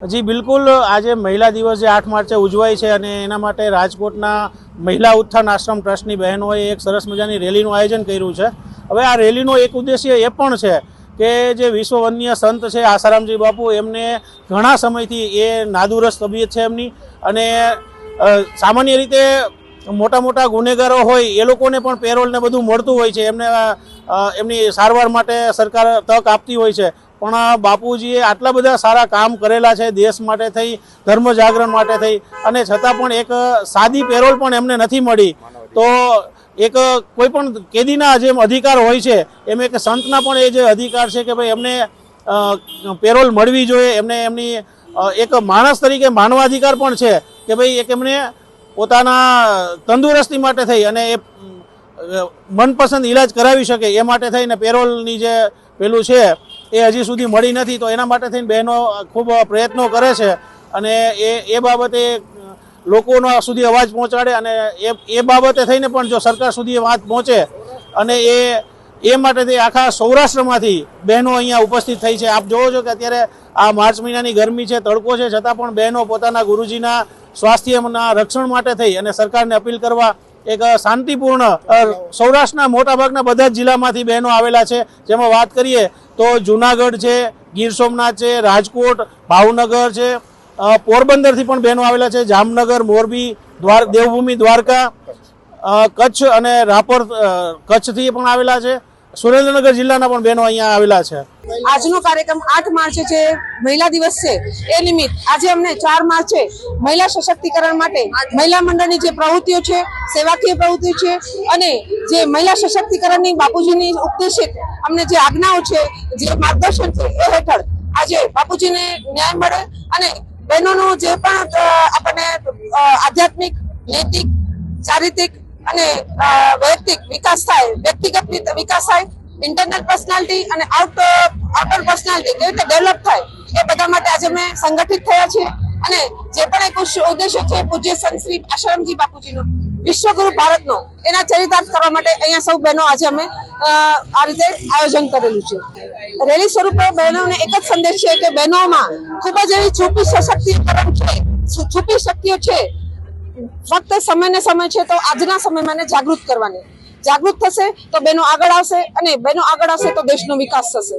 જી, બિલકુલ. આજે મહિલા દિવસ જે આઠ માર્ચે ઉજવાય છે અને એના માટે રાજકોટના મહિલા ઉત્થાન આશ્રમ ટ્રસ્ટની બહેનોએ એક સરસ મજાની રેલીનું આયોજન કર્યું છે. હવે આ રેલીનો એક ઉદ્દેશ્ય એ પણ છે કે જે વિશ્વ વન્ય સંત છે આસારામજી બાપુ, એમને ઘણા સમયથી એ નાદુરસ્ત તબિયત છે એમની અને સામાન્ય રીતે મોટા મોટા ગુનેગારો હોય, એ લોકોને પણ પેરોલ ને બધું મળતું હોય છે. એમને એમની સારવાર માટે સરકાર તક આપતી હોય છે. પણ બાપુજીએ આટલા બધા સારા કામ કરેલા છે, દેશ માટે થઈ, ધર્મ જાગરણ માટે થઈ, અને છતાં પણ એક સાદી પેરોલ પણ એમને નથી મળી. તો એક કોઈ પણ કેદીના જેમ અધિકાર હોય છે, એમ એક સંતના પણ એ જે અધિકાર છે કે ભાઈ એમને પેરોલ મળવી જોઈએ. એમને એમની એક માણસ તરીકે માનવાધિકાર પણ છે કે ભાઈ એક એમને પોતાના તંદુરસ્તી માટે થઈ અને એ મનપસંદ ઈલાજ કરાવી શકે એ માટે થઈને પેરોલની જે પેલું છે, એ હજી સુધી મળી નથી, તો એના માટે થઈને બહેનો ખૂબ પ્રયત્નો કરે છે અને એ એ બાબતે લોકોનો સુધી અવાજ પહોંચાડે અને એ એ બાબતે થઈને પણ જો સરકાર સુધી વાત પહોંચે અને એ એ માટે આખા સૌરાષ્ટ્રમાંથી બહેનો અહીંયા ઉપસ્થિત થઈ છે. આપ જોવો છો કે અત્યારે આ માર્ચ મહિનાની ગરમી છે, તડકો છે, છતાં પણ બહેનો પોતાના ગુરુજીના સ્વાસ્થ્યના રક્ષણ માટે થઈ અને સરકારને અપીલ કરવા એક શાંતિપૂર્ણ સૌરાષ્ટ્રના મોટાભાગના બધા જ જિલ્લામાંથી બહેનો આવેલા છે. જેમાં વાત કરીએ તો જુનાગઢ છે, ગીર સોમનાથ છે, રાજકોટ, ભાવનગર છે પોરબંદરથી પણ બહેનો આવેલા છે. જામનગર, મોરબી, દ્વાર, દેવભૂમિ, દ્વારકા કચ્છ અને રાપર કચ્છથી પણ આવેલા છે. સુરેન્દ્રનગર જિલ્લાના પણ બહેનો અહીંયા આવેલા છે. આજનો કાર્યક્રમ આઠ માર્ચે જે મહિલા દિવસ છે. એ નિમિત્ત આજે અમને ચાર માર્ચે મહિલા સશક્તિકરણ માટે મહિલા મંડળની જે પ્રવૃત્તિઓ છે, સેવાકીય પ્રવૃત્તિઓ છે અને જે મહિલા સશક્તિકરણની બાપુજીની ઉપદેશિત અમને જે આજ્ઞાઓ છે, જે માર્ગદર્શન છે એ હેઠળ આજે બાપુજીને ન્યાય મળે અને બહેનોનું જે પણ આપણને આધ્યાત્મિક, નૈતિક ચારિત્રિક અને વૈયક્તિક વિકાસ થાય, વ્યક્તિગત વિકાસ થાય ઇન્ટરનલ પર્સનાલિટી અને આઉટ આઉટર પર્સનાલિટી કેવી રીતે ડેવલપ થાય, એ બધા માટે આજે અમે સંગઠિત થયા છીએ. અને જે પણ એક ઉદ્દેશ્ય છે, પૂજ્ય સંશ્રી આશ્રમજી બાપુજીનો, વિશ્વગુરુ ભારતનો, એના ચરિતાર્થ કરવા માટે અહીંયા સૌ બહેનો આજે અમે આ રીતે આયોજન કરેલું છે. રેલી સ્વરૂપે બહેનોને એક જ સંદેશ છે કે બહેનોમાં ખૂબ જ એવી છુપી સશક્તિકરણ છુ- છુપી શક્તિઓ છે ફક્ત સમય ને સમય છે તો આજના સમયમાં જાગૃત કરવાની. જાગૃત થશે તો બહેનો આગળ આવશે અને બહેનો આગળ આવશે તો દેશનો વિકાસ થશે.